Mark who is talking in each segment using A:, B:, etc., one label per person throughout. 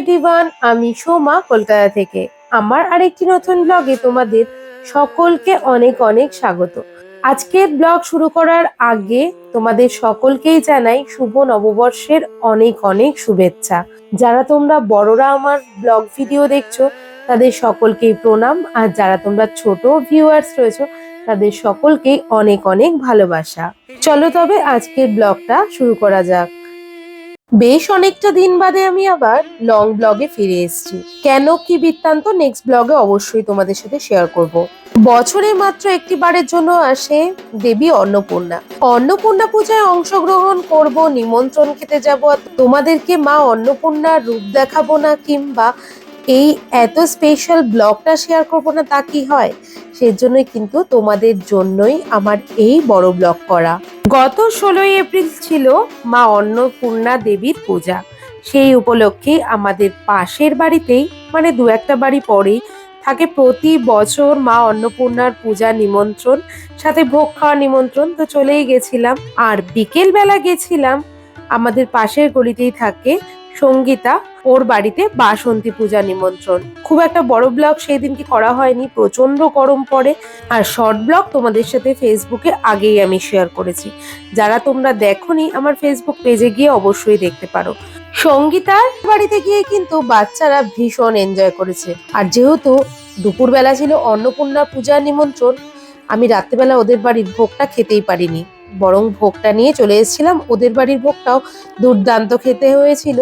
A: Everyone আমি সোমা কলকাতা থেকে। আমার আরেকটি নতুন ব্লগে তোমাদের সকলকে অনেক অনেক স্বাগত। আজকের ব্লগ শুরু করার আগে তোমাদের সকলকেই জানাই শুভ নববর্ষের অনেক অনেক শুভেচ্ছা। যারা তোমরা বড়রা আমার ব্লগ ভিডিও দেখছ, তাদের সকলকেই প্রণাম। আর যারা তোমরা ছোট ভিউয়ার্স রয়েছো, তাদের সকলকেই অনেক অনেক ভালোবাসা। চলো তবে আজকের ব্লগটা শুরু করা যাক। বেশ অনেকটা দিন বাদে আমি আবার লং ব্লগে ফিরে এসেছি। কেন কি বৃত্তান্ত নেক্সট ব্লগে অবশ্যই তোমাদের সাথে শেয়ার করব। বছরে মাত্র একটি বারের জন্য আসে দেবী অন্নপূর্ণা। অন্নপূর্ণা পূজায় অংশগ্রহণ করব, নিমন্ত্রণ খেতে যাব তোমাদেরকে মা অন্নপূর্ণার রূপ দেখাবো না কিংবা এই এত স্পেশাল ব্লগটা শেয়ার করব না তা কি হয়? সেজন্যই কিন্তু তোমাদের জন্যই আমার এই বড় ব্লগ করা। গত ষোলোই এপ্রিল ছিল মা অন্নপূর্ণা দেবীর পূজা। সেই উপলক্ষে আমাদের পাশের বাড়িতেই মানে দু একটা বাড়ি পরেই, থাকে প্রতি বছর মা অন্নপূর্ণার পূজা নিমন্ত্রণ, সাথে ভোগ খাওয়া নিমন্ত্রণ। তো চলেই গেছিলাম। আর বিকেল বেলা গেছিলাম, আমাদের পাশের গলিতেই থাকে সঙ্গীতা ওর বাড়িতে বাসন্তী পূজা নিমন্ত্রণ। খুব একটা বড় ব্লগ সেই দিনকে করা হয়নি প্রচণ্ড গরম পড়ে। আর শর্ট ব্লগ তোমাদের সাথে ফেসবুকে আগেই আমি শেয়ার করেছি। যারা তোমরা দেখোনি আমার ফেসবুক পেজে গিয়ে অবশ্যই দেখতে পারো। সঙ্গীতার বাড়িতে গিয়ে কিন্তু বাচ্চারা ভীষণ এনজয় করেছে। আর যেহেতু দুপুরবেলা ছিল অন্নপূর্ণা পূজার নিমন্ত্রণ, আমি রাত্রেবেলা ওদের বাড়ির ভোগটা খেতেই পারিনি। বরং ভোগটা নিয়ে চলে এসেছিলাম। ওদের বাড়ির ভোগটাও দুর্দান্ত খেতে হয়েছিল।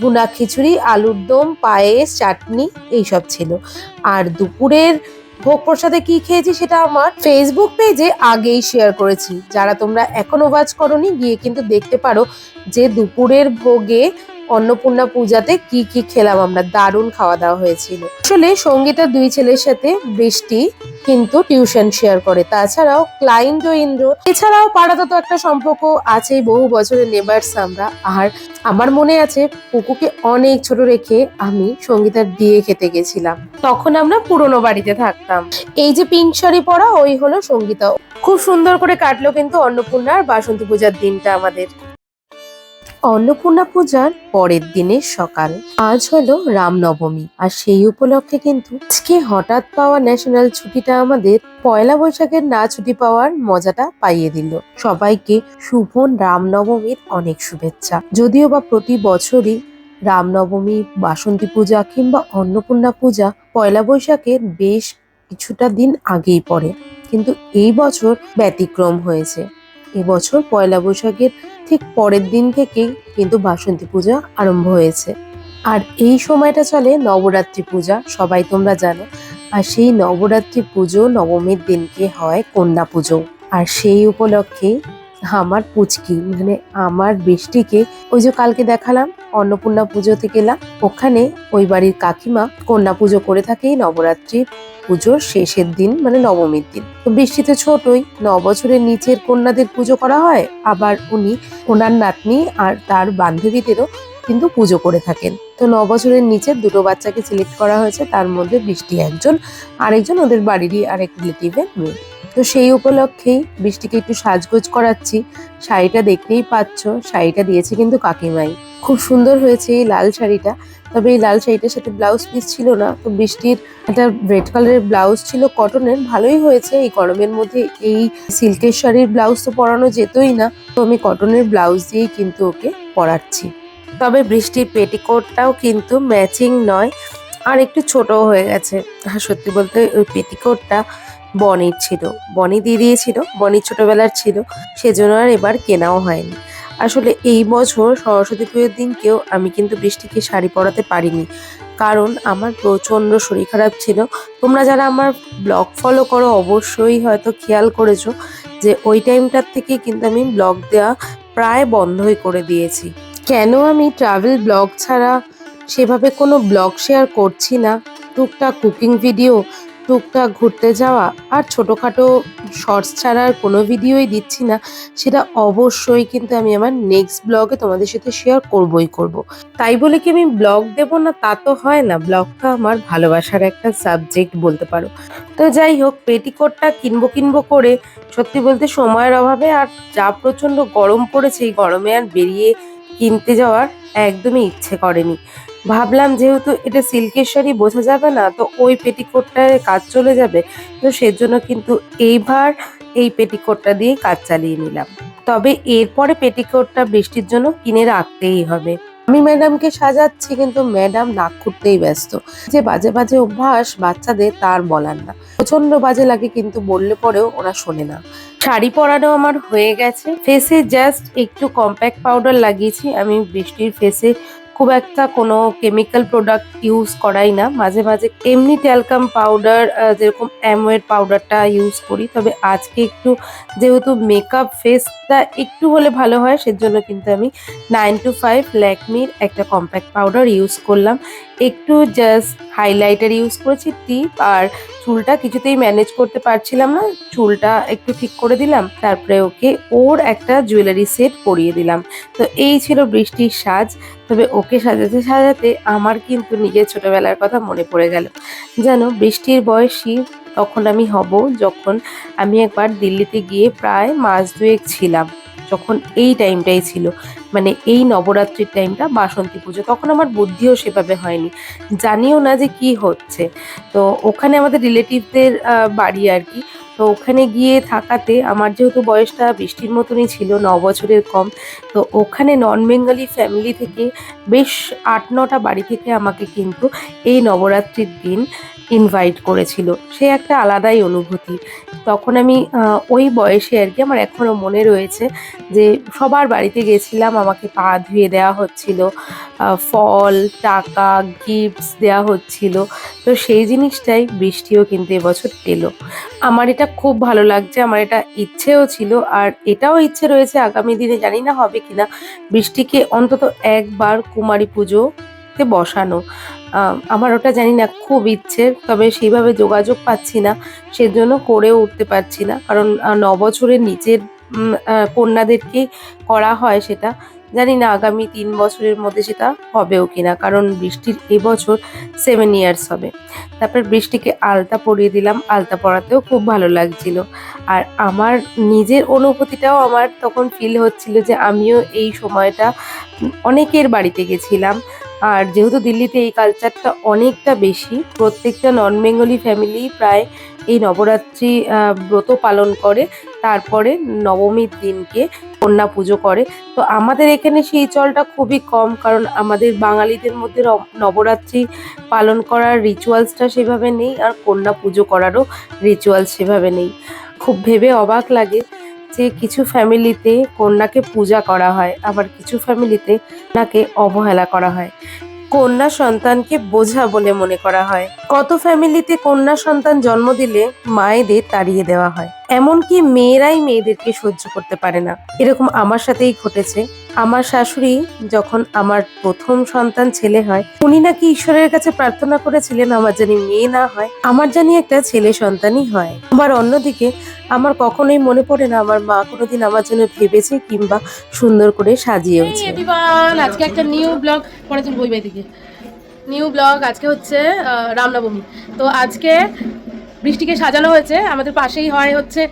A: ভুনা খিচুড়ি, আলুর দম, পায়েস, চাটনি, এইসব ছিল। আর দুপুরের ভোগ প্রসাদে কি খেয়েছি সেটা আমার ফেসবুক পেজে আগেই শেয়ার করেছি। যারা তোমরা এখনও ওয়াচ করনি, গিয়ে কিন্তু দেখতে পারো যে দুপুরের ভোগে অন্নপূর্ণা পূজাতে কি কি খেলাম আমরা? দারুণ খাওয়া দাওয়া হয়েছিল। আসলে সঙ্গীতার দুই ছেলের সাথে বৃষ্টি কিন্তু টিউশন শেয়ার করে। তাছাড়াও ক্লায়েন্ট ও ইন্দ্র। এছাড়াও পাড়াতে তো একটা সম্পর্ক আছেই, বহু বছরের নেবার্স আমরা। আর আমার মনে আছে, পুকুকে অনেক ছোট রেখে আমি সঙ্গীতার বিয়ে খেতে গেছিলাম। তখন আমরা পুরনো বাড়িতে থাকতাম। এই যে পিঙ্ক শাড়ি পরা, ওই হলো সঙ্গীতা। খুব সুন্দর করে কাটলো কিন্তু অন্নপূর্ণার বাসন্তী পূজার দিনটা আমাদের। অন্নপূর্ণা পূজার পরের দিনের সকাল। আজ হলো রামনবমী, আর সেই উপলক্ষে কিন্তু আজকে হঠাৎ পাওয়া ন্যাশনাল ছুটিটা আমাদের পয়লা বৈশাখের না ছুটি পাওয়ার মজাটা পাইয়ে দিল। সবাইকে শুভ রামনবমীর অনেক শুভেচ্ছা। যদিও বা প্রতি বছরই রামনবমী, বাসন্তী পূজা কিংবা অন্নপূর্ণা পূজা পয়লা বৈশাখের বেশ কিছুটা দিন আগেই পড়ে, কিন্তু এই বছর ব্যতিক্রম হয়েছে। এবছর পয়লা বৈশাখের ঠিক পরের দিন থেকেই কিন্তু বাসন্তী পূজা আরম্ভ হয়েছে। আর এই সময়টা চলে নবরাত্রি পূজা, সবাই তোমরা জানো। আর সেই নবরাত্রি পুজো নবমীর দিনকে হয় কন্যা পুজো। আর সেই উপলক্ষে আমার পুচকি মানে আমার বৃষ্টিকে, ওই যে কালকে দেখালাম, অন্নপূর্ণা পুজোতে গেলাম ওখানে ওই বাড়ির কাকিমা কন্যা পুজো করে থাকে এই নবরাত্রি পুজোর শেষের দিন মানে নবমীর দিন। তো বৃষ্টিতে ছোটই ন বছরের নিচের কন্যাদের পুজো করা হয়, আবার উনি ওনার নাতনি আর তার বান্ধবীদেরও কিন্তু পুজো করে থাকেন। তো ন বছরের নিচে দুটো বাচ্চাকে সিলেক্ট করা হয়েছে, তার মধ্যে বৃষ্টি একজন, আরেকজন ওদের বাড়িরই আরেক রিলেটিভের মেয়ে। তো সেই উপলক্ষেই বৃষ্টিকে একটু সাজগোজ করাচ্ছি। শাড়িটা দেখতেই পাচ্ছ, শাড়িটা দিয়েছে কিন্তু কাকিমাই। খুব সুন্দর হয়েছে এই লাল শাড়িটা। তবে এই লাল শাড়িটার সাথে ব্লাউজ পিস ছিল না। তো বৃষ্টির একটা রেড কালারের ব্লাউজ ছিল কটনের ভালোই হয়েছে। এই গরমের মধ্যে এই সিল্কের শাড়ির ব্লাউজ তো পরানো যেতই না। তো আমি কটনের ব্লাউজ দিয়েই কিন্তু ওকে পরাচ্ছি। তবে বৃষ্টির পেটিকোটটাও কিন্তু ম্যাচিং নয়। আর একটু ছোট হয়ে গেছে। আর সত্যি বলতে ওই পেটিকোটটা বনির ছিল। বনি দিয়ে দিয়েছিল বনির ছোটবেলার ছিল। সেজন্য আর এবার কেনাও হয়নি। আসলে এই বছর সরস্বতী পুজোর দিনকেও আমি কিন্তু বৃষ্টিকে শাড়ি পরাতে পারিনি। কারণ আমার প্রচণ্ড শরীর খারাপ ছিল। তোমরা যারা আমার ব্লগ ফলো করো, অবশ্যই হয়তো খেয়াল করেছ যে ওই টাইমটার থেকে কিন্তু আমি ব্লগ দেওয়া প্রায় বন্ধই করে দিয়েছি। কেন আমি ট্রাভেল ব্লগ ছাড়া সেভাবে কোনো ব্লগ শেয়ার করছি না? টুকটাক কুকিং ভিডিও টুকটাক ঘুরতে যাওয়া আর ছোটোখাটো শর্টস ছাড়া আর কোনো ভিডিওই দিচ্ছি না, সেটা অবশ্যই কিন্তু আমি আমার নেক্সট ব্লগে তোমাদের সাথে শেয়ার করবই করব। তাই বলে কি আমি ব্লগ দেব না? তা তো হয় না ব্লগটা আমার ভালোবাসার একটা সাবজেক্ট বলতে পারো। তো যাই হোক পেটিকোটটা কিনবো কিনবো করে, সত্যি বলতে সময়ের অভাবে আর যা প্রচণ্ড গরম পড়েছে, এই গরমে আর বেরিয়ে কিনতে যাওয়ার একদমই ইচ্ছে করেনি। ভাবলাম যেহেতু এটা সিল্কের শাড়ি বোঝা যাবে না, তো ওই পেটিকোটটায় কাজ চলে যাবে। তো সেজন্য কিন্তু এইবার এই পেটিকোটটা দিয়ে কাজ চালিয়ে নিলাম। তবে এরপরে পেটিকোটটা বৃষ্টির জন্য কিনে রাখতেই হবে। আমি ম্যাডামকে সাজাচ্ছি, কিন্তু ম্যাডাম নাক খুঁটতেই ব্যস্ত। যে বাজে বাজে অভ্যাস বাচ্চাদের তার বলার না। প্রচণ্ড বাজে লাগে কিন্তু বললে পরেও ওরা শোনে না। শাড়ি পরানো আমার হয়ে গেছে। ফেসে জাস্ট একটু কম্প্যাক্ট পাউডার লাগিয়েছি। আমি বৃষ্টির ফেসে খুব একটা কোনো কেমিক্যাল প্রোডাক্ট ইউজ করাই না। মাঝে মাঝে এমনি ট্যালকাম পাউডার যেরকম অ্যামওয়ের পাউডারটা ইউজ করি। তবে আজকে একটু যেহেতু মেকআপ ফেসটা একটু হলে ভালো হয়, সেজন্য কিন্তু আমি নাইন টু ফাইভ ল্যাকমির একটা কম্প্যাক্ট পাউডার ইউজ করলাম। একটু জাস্ট হাইলাইটার ইউজ করেছি টিপ আর চুলটা কিছুতেই ম্যানেজ করতে পারছিলাম না। চুলটা একটু ঠিক করে দিলাম, তারপরে ওকে ওর একটা জুয়েলারি সেট পরিয়ে দিলাম। তো এই ছিল বৃষ্টির সাজ। তবে ওকে সাজাতে সাজাতে আমার কিন্তু নিজের ছোটবেলার কথা মনে পড়ে গেল। জানো বৃষ্টির বয়সী তখন আমি হব যখন আমি একবার দিল্লিতে গিয়ে প্রায় মাস দুয়েক ছিলাম। যখন এই টাইমটাই ছিল মানে এই নবরাত্রির টাইমটা বাসন্তী পুজো, তখন আমার বুদ্ধিও সেভাবে হয়নি। জানিও না যে কি হচ্ছে। তো ওখানে আমাদের রিলেটিভদের বাড়ি আর কি তো ওখানে গিয়ে থাকাতে আমার যেহেতু বয়সটা বৃষ্টির মতনই ছিল, ন বছরের কম, তো ওখানে নন বেঙ্গলি ফ্যামিলি থেকে বেশ আট নটা বাড়ি থেকে আমাকে কিন্তু এই নবরাত্রির দিন ইনভাইট করেছিল। সে একটা আলাদাই অনুভূতি। তখন আমি ওই বয়সে আর কি আমার এখনও মনে রয়েছে যে সবার বাড়িতে গেছিলাম, আমাকে পা ধুয়ে দেওয়া হচ্ছিল ফল, টাকা গিফটস দেওয়া হচ্ছিল। তো সেই জিনিসটাই বৃষ্টিও কিন্তু এবছর এলো আমার এটা খুব ভালো লাগছে, আমার এটা ইচ্ছেও ছিল, আর এটাও ইচ্ছে রয়েছে আগামী দিনে, জানি না হবে কিনা, বৃষ্টিকে অন্তত একবার কুমারী পুজোতে বসানো। আমার ওটা জানি না, খুব ইচ্ছে, তবে সেইভাবে যোগাযোগ পাচ্ছি না, সেজন্য করেও উঠতে পারছি না, কারণ নবছরের নিচের কন্যাদেরকেই করা হয় সেটা জানি না আগামী তিন বছরের মধ্যে সেটা হবেও কিনা, কারণ বৃষ্টির এবছর সেভেন ইয়ার্স হবে। তারপর বৃষ্টিকে আলতা পরিয়ে দিলাম, আলতা পরাতেও খুব ভালো লাগছিল। আর আমার নিজের অনুভূতিটাও আমার তখন ফিল হচ্ছিল যে আমিও এই সময়টা অনেকের বাড়িতে গেছিলাম। আর যেহেতু দিল্লিতে এই কালচারটা অনেকটা বেশি, প্রত্যেকটা নন বেঙ্গলি ফ্যামিলি প্রায় এই নবরাত্রি ব্রত পালন করে। তারপরে নবমীর দিনকে কন্যা পুজো করে। তো আমাদের এখানে সেই চলটা খুবই কম, কারণ আমাদের বাঙালিদের মধ্যে নবরাত্রি পালন করার রিচুয়ালসটা সেভাবে নেই, আর কন্যা পুজো করারও রিচুয়ালস সেভাবে নেই। খুব ভেবে অবাক লাগে যে কিছু ফ্যামিলিতে কন্যাকে পূজা করা হয়, আবার কিছু ফ্যামিলিতে কন্যাকে অবহেলা করা হয়। কন্যা সন্তানকে বোঝা বলে মনে করা হয়। কত ফ্যামিলিতে কন্যা সন্তান জন্ম দিলে মায়েদের তাড়িয়ে দেওয়া হয়? এমনকি মেয়েরাই মেয়েদেরকে সহ্য করতে পারে না। এরকম আমার সাথেই ঘটেছে। আমার শাশুড়ি যখন আমার প্রথম সন্তান ছেলে হয়, উনি নাকি ঈশ্বরের কাছে প্রার্থনা করেছিলেন আমার জানি মেয়ে না হয়, আমার জানি একটা ছেলে সন্তানই হয়। আবার অন্যদিকে আমার কখনোই মনে পড়ে না আমার মা কোনোদিন আমার জন্য ভেবেছে কিংবা সুন্দর করে
B: সাজিয়েছে আজকে একটা নিউ ব্লগ নিউ ব্লগ আজকে হচ্ছে রামনবমী। তো আজকে বৃষ্টিকে সাজানো হয়েছে। আমাদের পাশেই হয় হচ্ছে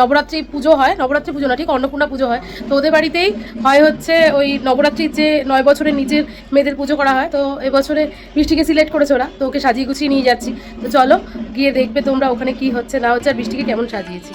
B: নবরাত্রি পুজো হয়। নবরাত্রি পুজো না, ঠিক অন্নপূর্ণা পুজো হয়। তো ওদের বাড়িতেই হয় হচ্ছে ওই নবরাত্রির যে নয় বছরের নিচের মেয়েদের পুজো করা হয়। তো এবছরে বৃষ্টিকে সিলেক্ট করেছে ওরা। তো ওকে সাজিয়ে গুছিয়ে নিয়ে যাচ্ছি। তো চলো, গিয়ে দেখবে তোমরা ওখানে কি হচ্ছে, না হচ্ছে, আর বৃষ্টিকে কেমন সাজিয়েছি।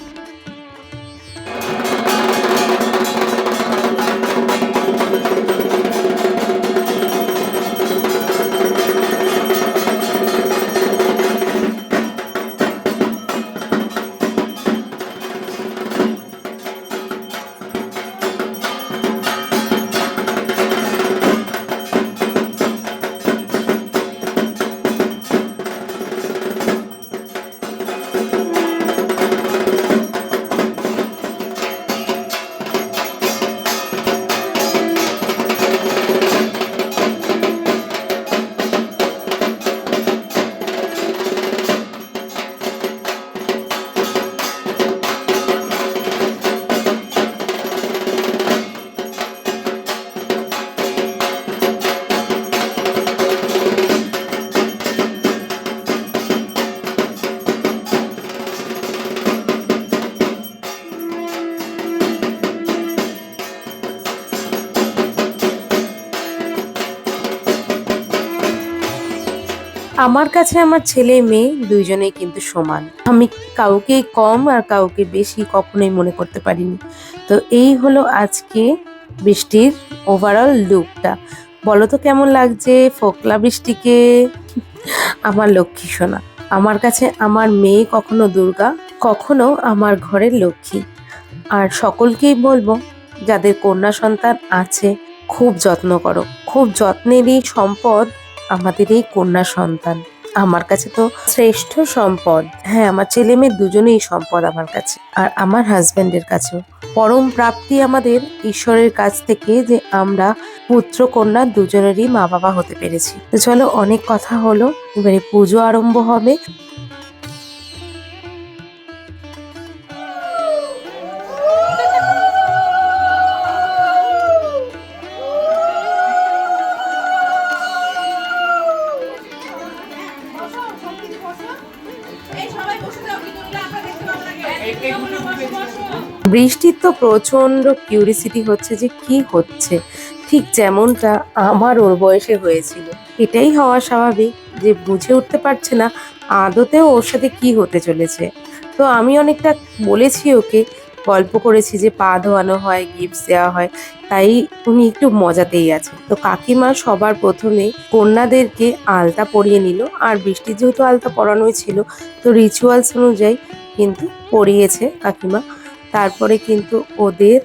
A: আমার কাছে আমার ছেলে মেয়ে দুইজনেই কিন্তু সমান। আমি কাউকে কম আর কাউকে বেশি কখনোই মনে করতে পারিনি। তো এই হলো আজকে বৃষ্টির ওভারঅল লুকটা বলো তো কেমন লাগছে ফোকলা বৃষ্টিকে? আমার লক্ষ্মী সোনা। আমার কাছে আমার মেয়ে কখনো দুর্গা, কখনো আমার ঘরের লক্ষ্মী। আর সকলকেই বলব, যাদের কন্যা সন্তান আছে, খুব যত্ন করো। খুব যত্নেরই সম্পদ আমাদের এই কন্যা সন্তান। আমার কাছে তো শ্রেষ্ঠ সম্পদ। হ্যাঁ আমার ছেলে মেয়ে দুজনেই সম্পদ আমার কাছে। আর আমার হাজবেন্ডের কাছেও। পরম প্রাপ্তি আমাদের ঈশ্বরের কাছ থেকে যে আমরা পুত্র কন্যা দুজনেরই মা বাবা হতে পেরেছি। চলো অনেক কথা হলো। এবারে পুজো আরম্ভ হবে। বৃষ্টির তো প্রচণ্ড কিউরিসিটি হচ্ছে যে কি হচ্ছে। ঠিক যেমনটা আমার ওর বয়সে হয়েছিল। এটাই হওয়া স্বাভাবিক যে বুঝে উঠতে পারছে না আদতেও ওর সাথে কি হতে চলেছে। তো আমি অনেকটা বলেছি ওকে, গল্প করেছি যে পা ধোয়ানো হয় গিফটস দেওয়া হয়, তাই উনি একটু মজাতেই আছে। তো কাকিমা সবার প্রথমে কন্যাদেরকে আলতা পরিয়ে নিল, আর বৃষ্টির যেহেতু আলতা পরানোই ছিল, তো রিচুয়ালস অনুযায়ী কিন্তু পরিয়েছে কাকিমা। তারপরে কিন্তু ওদের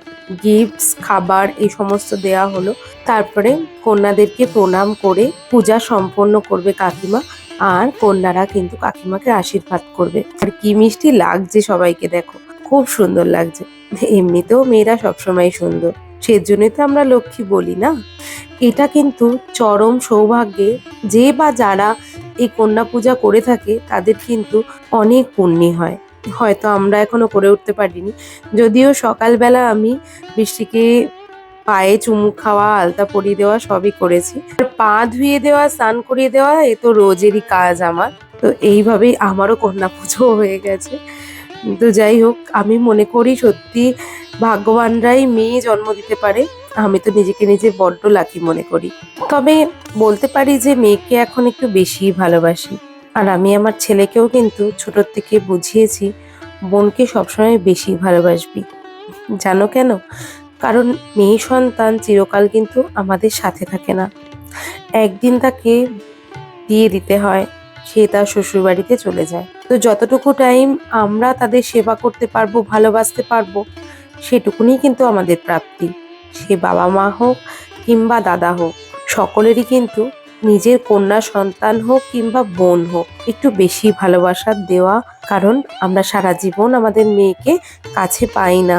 A: গিফটস খাবার এই সমস্ত দেয়া হলো। তারপরে কন্যাদেরকে প্রণাম করে পূজা সম্পন্ন করবে কাকিমা আর কন্যারা কিন্তু কাকিমাকে আশীর্বাদ করবে। আর কি মিষ্টি লাগছে সবাইকে দেখো, খুব সুন্দর লাগছে। এমনিতেও মেয়েরা সবসময় সুন্দর, সেজন্যই তো আমরা লক্ষ্মী বলি না? এটা কিন্তু চরম সৌভাগ্যে যে বা যারা এই কন্যা পূজা করে থাকে, তাদের কিন্তু অনেক পুণ্যি হয়। হয়তো আমরা এখনও করে উঠতে পারিনি। যদিও সকালবেলা আমি বৃষ্টিকে পায়ে চুমু খাওয়া, আলতা পরিয়ে দেওয়া সবই করেছি। পা ধুয়ে দেওয়া, স্নান করিয়ে দেওয়া, এ তো রোজেরই কাজ আমার। তো এইভাবেই আমারও কন্যা পুজো হয়ে গেছে। তো যাই হোক, আমি মনে করি সত্যি ভাগ্যবানরাই মেয়ে জন্ম দিতে পারে। আমি তো নিজেকে নিজে বড্ড লাকি মনে করি। তবে বলতে পারি যে মেয়েকে এখন একটু বেশি ভালোবাসি। আর আমি আমার ছেলেকেও কিন্তু ছোটোর থেকে বুঝিয়েছি, বোনকে সবসময় বেশি ভালোবাসবি। জানো কেন? কারণ মেয়ে সন্তান চিরকাল কিন্তু আমাদের সাথে থাকে না। একদিন তাকে দিয়ে দিতে হয়, সে তার শ্বশুরবাড়িতে চলে যায়। তো যতটুকু টাইম আমরা তাদের সেবা করতে পারব, ভালোবাসতে পারব, সেটুকুনি কিন্তু আমাদের প্রাপ্তি। সে বাবা মা হোক কিংবা দাদা হোক, সকলেরই কিন্তু নিজের কন্যা সন্তান হোক কিংবা বোন হোক, একটু বেশি ভালোবাসা দেওয়া কারণ আমরা সারা জীবন আমাদের মেয়েকে কাছে পাই না।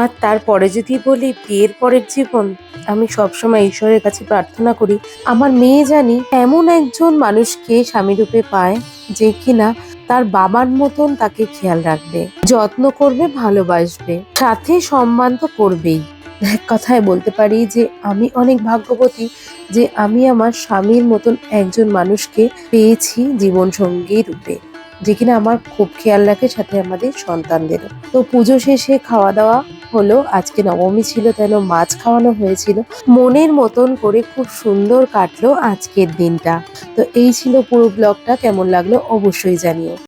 A: আর তারপরে যদি বলি বিয়ের পরের জীবন, আমি সবসময় ঈশ্বরের কাছে প্রার্থনা করি, আমার মেয়ে জানি এমন একজন মানুষকে স্বামী রূপে পায় যে কিনা তার বাবার মতন তাকে খেয়াল রাখবে, যত্ন করবে, ভালোবাসবে, সাথে সম্মান তো করবেই। এক কথায় বলতে পারি যে আমি অনেক ভাগ্যবতী যে আমি আমার স্বামীর মতন একজন মানুষকে পেয়েছি জীবন সঙ্গী রূপে, যে কিনা আমার খুব খেয়াল রাখে সাথে আমাদের সন্তানদেরও। তো পুজো শেষে খাওয়া দাওয়া হলো, আজকে নবমী ছিল তেন মাছ খাওয়ানো হয়েছিল। মনের মতন করে খুব সুন্দর কাটলো আজকের দিনটা। তো এই ছিল পুরো ব্লগটা, কেমন লাগল অবশ্যই জানিও।